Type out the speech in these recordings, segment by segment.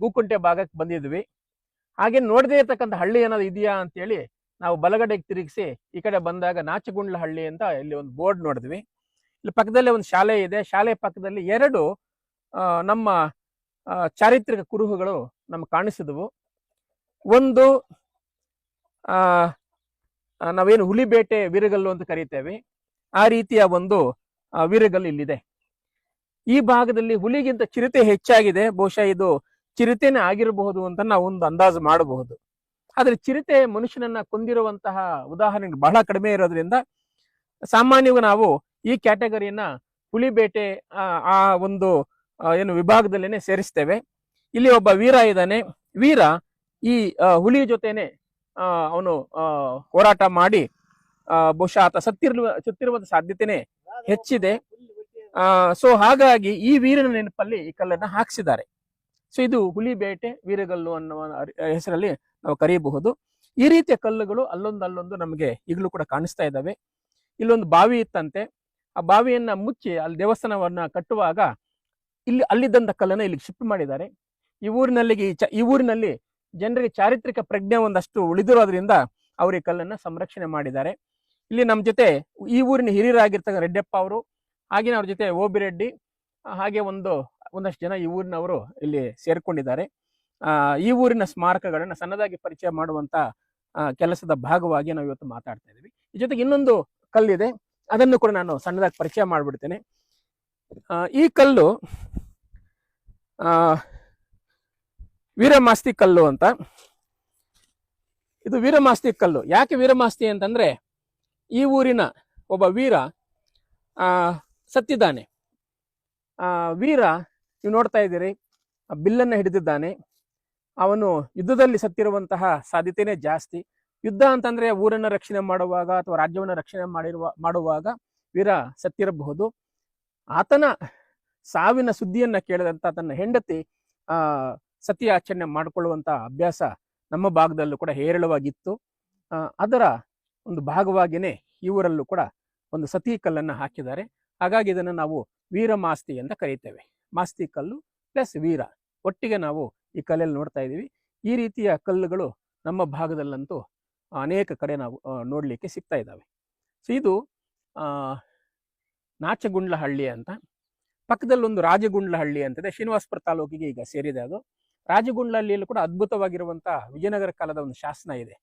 ಗೂಕುಂಟೆ ಭಾಗಕ್ಕೆ ಬಂದಿದ್ವಿ. ಹಾಗೆ ನೋಡದೇ ಇರತಕ್ಕಂಥ ಹಳ್ಳಿ ಏನಾದ್ರು ಇದೆಯಾ ಅಂತೇಳಿ ನಾವು ಬಲಗಡೆಗೆ ತಿರುಗಿಸಿ ಈ ಕಡೆ ಬಂದಾಗ ನಾಚಗುಂಡ್ಲ ಹಳ್ಳಿ ಅಂತ ಇಲ್ಲಿ ಒಂದು ಬೋರ್ಡ್ ನೋಡಿದ್ವಿ. ಇಲ್ಲಿ ಪಕ್ಕದಲ್ಲೇ ಒಂದು ಶಾಲೆ ಇದೆ. ಶಾಲೆ ಪಕ್ಕದಲ್ಲಿ ಎರಡು ನಮ್ಮ ಚಾರಿತ್ರಿಕ ಕುರುಹುಗಳು ನಮ್ಗೆ ಕಾಣಿಸಿದವು. ಒಂದು ನಾವೇನು ಹುಲಿಬೇಟೆ ವೀರಗಲ್ಲು ಅಂತ ಕರಿತೇವೆ. ಆ ರೀತಿಯ ಒಂದು ವೀರಗಲ್ಲು ಇಲ್ಲಿದೆ. ಈ ಭಾಗದಲ್ಲಿ ಹುಲಿಗಿಂತ ಚಿರತೆ ಹೆಚ್ಚಾಗಿದೆ. ಬಹುಶಃ ಇದು ಚಿರತೆನೇ ಆಗಿರಬಹುದು ಅಂತ ನಾವು ಒಂದು ಅಂದಾಜು ಮಾಡಬಹುದು. ಆದ್ರೆ ಚಿರತೆ ಮನುಷ್ಯನನ್ನ ಕೊಂದಿರುವಂತಹ ಉದಾಹರಣೆಗಳು ಬಹಳ ಕಡಿಮೆ ಇರೋದ್ರಿಂದ ಸಾಮಾನ್ಯವಾಗಿ ನಾವು ಈ ಕ್ಯಾಟಗರಿಯನ್ನ ಹುಲಿಬೇಟೆ ಆ, ಒಂದು ಏನು ವಿಭಾಗದಲ್ಲೇನೆ ಸೇರಿಸ್ತೇವೆ. ಇಲ್ಲಿ ಒಬ್ಬ ವೀರ ಇದ್ದಾನೆ. ವೀರ ಈ ಹುಲಿ ಜೊತೆನೆ ಅವನು ಹೋರಾಟ ಮಾಡಿ ಬಹುಶಃ ಆತ ಸತ್ತಿರುವ ಸತ್ತಿರುವಂತ ಸಾಧ್ಯತೆನೆ ಹೆಚ್ಚಿದೆ. ಸೊ ಹಾಗಾಗಿ ಈ ವೀರನ ನೆನಪಲ್ಲಿ ಈ ಕಲ್ಲನ್ನ ಹಾಕ್ಸಿದ್ದಾರೆ. ಸೊ ಇದು ಹುಲಿ ಬೇಟೆ ವೀರಗಲ್ಲು ಅನ್ನುವ ಹೆಸರಲ್ಲಿ ನಾವು ಕರೆಯಬಹುದು. ಈ ರೀತಿಯ ಕಲ್ಲುಗಳು ಅಲ್ಲೊಂದು ಅಲ್ಲೊಂದು ನಮಗೆ ಈಗಲೂ ಕೂಡ ಕಾಣಿಸ್ತಾ ಇದ್ದಾವೆ. ಇಲ್ಲೊಂದು ಬಾವಿ ಇತ್ತಂತೆ. ಆ ಬಾವಿಯನ್ನ ಮುಚ್ಚಿ ಅಲ್ಲಿ ದೇವಸ್ಥಾನವನ್ನ ಕಟ್ಟುವಾಗ ಇಲ್ಲಿ ಅಲ್ಲಿದ್ದಂತ ಕಲ್ಲನ್ನ ಇಲ್ಲಿಗೆ ಶಿಫ್ಟ್ ಮಾಡಿದ್ದಾರೆ. ಈ ಊರಿನಲ್ಲಿ ಈ ಊರಿನಲ್ಲಿ ಜನರಿಗೆ ಚಾರಿತ್ರಿಕ ಪ್ರಜ್ಞೆ ಒಂದಷ್ಟು ಉಳಿದಿರೋದ್ರಿಂದ ಅವರು ಈ ಕಲ್ಲನ್ನ ಸಂರಕ್ಷಣೆ ಮಾಡಿದ್ದಾರೆ. ಇಲ್ಲಿ ನಮ್ಮ ಜೊತೆ ಈ ಊರಿನ ಹಿರಿಯರಾಗಿರ್ತಕ್ಕಂಥ ರೆಡ್ಡಪ್ಪ ಅವರು ಹಾಗೆ ಅವ್ರ ಜೊತೆ ಓಬಿರೆಡ್ಡಿ ಹಾಗೆ ಒಂದು ಒಂದಷ್ಟು ಜನ ಈ ಊರಿನವರು ಇಲ್ಲಿ ಸೇರ್ಕೊಂಡಿದ್ದಾರೆ. ಈ ಊರಿನ ಸ್ಮಾರಕಗಳನ್ನು ಸಣ್ಣದಾಗಿ ಪರಿಚಯ ಮಾಡುವಂತ ಕೆಲಸದ ಭಾಗವಾಗಿ ನಾವು ಇವತ್ತು ಮಾತಾಡ್ತಾ ಇದ್ದೀವಿ ಈ ಜೊತೆಗೆ ಇನ್ನೊಂದು ಕಲ್ಲಿದೆ. ಅದನ್ನು ಕೂಡ ನಾನು ಸಣ್ಣದಾಗಿ ಪರಿಚಯ ಮಾಡಿಬಿಡ್ತೇನೆ. ಈ ಕಲ್ಲು ವೀರಮಾಸ್ತಿ ಕಲ್ಲು ಅಂತ. ಇದು ವೀರಮಾಸ್ತಿ ಕಲ್ಲು. ಯಾಕೆ ವೀರಮಾಸ್ತಿ ಅಂತಂದ್ರೆ ಈ ಊರಿನ ಒಬ್ಬ ವೀರ ಸತ್ತಿದ್ದಾನೆ. ವೀರ ನೀವು ನೋಡ್ತಾ ಇದ್ದೀರಿ ಬಿಲ್ಲನ್ನು ಹಿಡಿದಿದ್ದಾನೆ. ಅವನು ಯುದ್ಧದಲ್ಲಿ ಸತ್ತಿರುವಂತಹ ಸಾಧ್ಯತೆಯೇ ಜಾಸ್ತಿ. ಯುದ್ಧ ಅಂತಂದ್ರೆ ಊರನ್ನ ರಕ್ಷಣೆ ಮಾಡುವಾಗ ಅಥವಾ ರಾಜ್ಯವನ್ನು ರಕ್ಷಣೆ ಮಾಡಿರುವ, ಮಾಡುವಾಗ ವೀರ ಸತ್ತಿರಬಹುದು. ಆತನ ಸಾವಿನ ಸುದ್ದಿಯನ್ನ ಕೇಳಿದಂತ ತನ್ನ ಹೆಂಡತಿ, ಆ ಸತಿ ಆಚರಣೆ ಮಾಡಿಕೊಳ್ಳುವಂತ ಅಭ್ಯಾಸ ನಮ್ಮ ಭಾಗದಲ್ಲೂ ಕೂಡ ಹೇರಳವಾಗಿತ್ತು. ಅದರ ಒಂದು ಭಾಗವಾಗಿಯೇ ಈ ಊರಲ್ಲೂ ಕೂಡ ಒಂದು ಸತಿ ಕಲ್ಲನ್ನು ಹಾಕಿದ್ದಾರೆ. ಹಾಗಾಗಿ ಇದನ್ನು ನಾವು ವೀರಮಾಸ್ತಿ ಅಂತ ಕರೀತೇವೆ. ಮಾಸ್ತಿ ಕಲ್ಲು ಪ್ಲಸ್ ವೀರ. ಒಟ್ಟಿಗೆ ನಾವು ಈ ಕಲ್ಲಲ್ಲಿ ನೋಡ್ತಾ ಇದ್ದೀವಿ. ಈ ರೀತಿಯ ಕಲ್ಲುಗಳು ನಮ್ಮ ಭಾಗದಲ್ಲಂತೂ ಅನೇಕ ಕಡೆ ನಾವು ನೋಡಲಿಕ್ಕೆ ಸಿಗ್ತಾ ಇದ್ದಾವೆ. ಸೊ, ಇದು ನಾಚಗುಂಡ್ಲಹಳ್ಳಿ ಅಂತ. ಪಕ್ಕದಲ್ಲೊಂದು ರಾಜಗುಂಡ್ಲಹಳ್ಳಿ ಅಂತಿದೆ. ಶ್ರೀನಿವಾಸಪುರ ತಾಲೂಕಿಗೆ ಈಗ ಸೇರಿದೆ ಅದು. ರಾಜಗುಂಡ್ಲಹಳ್ಳಿಯಲ್ಲಿ ಕೂಡ ಅದ್ಭುತವಾಗಿರುವಂಥ ವಿಜಯನಗರ ಕಾಲದ ಒಂದು ಶಾಸನ ಇದೆ.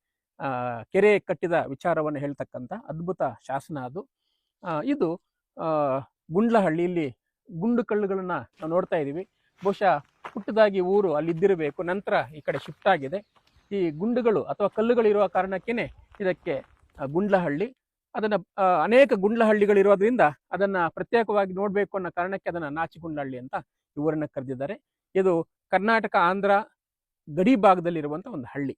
ಕೆರೆ ಕಟ್ಟಿದ ವಿಚಾರವನ್ನು ಹೇಳ್ತಕ್ಕಂಥ ಅದ್ಭುತ ಶಾಸನ ಅದು. ಇದು ಗುಂಡ್ಲಹಳ್ಳಿಯಲ್ಲಿ ಗುಂಡು ಕಲ್ಲುಗಳನ್ನ ನಾವು ನೋಡ್ತಾ ಇದ್ದೀವಿ ಬಹುಶಃ ಪುಟ್ಟದಾಗಿ ಊರು ಅಲ್ಲಿ ಇದ್ದಿರಬೇಕು ನಂತರ ಈ ಕಡೆ ಶಿಫ್ಟ್ ಆಗಿದೆ. ಈ ಗುಂಡುಗಳು ಅಥವಾ ಕಲ್ಲುಗಳಿರುವ ಕಾರಣಕ್ಕೇನೆ ಇದಕ್ಕೆ ಗುಂಡ್ಲಹಳ್ಳಿ. ಅದನ್ನ ಅನೇಕ ಗುಂಡ್ಲಹಳ್ಳಿಗಳಿರೋದ್ರಿಂದ ಅದನ್ನ ಪ್ರತ್ಯೇಕವಾಗಿ ನೋಡ್ಬೇಕು ಅನ್ನೋ ಕಾರಣಕ್ಕೆ ಅದನ್ನ ನಾಚಿಗುಂಡ್ಲಹಳ್ಳಿ ಅಂತ ಈ ಊರನ್ನ ಕರೆದಿದ್ದಾರೆ. ಇದು ಕರ್ನಾಟಕ, ಆಂಧ್ರ ಗಡಿ ಭಾಗದಲ್ಲಿರುವಂಥ ಒಂದು ಹಳ್ಳಿ.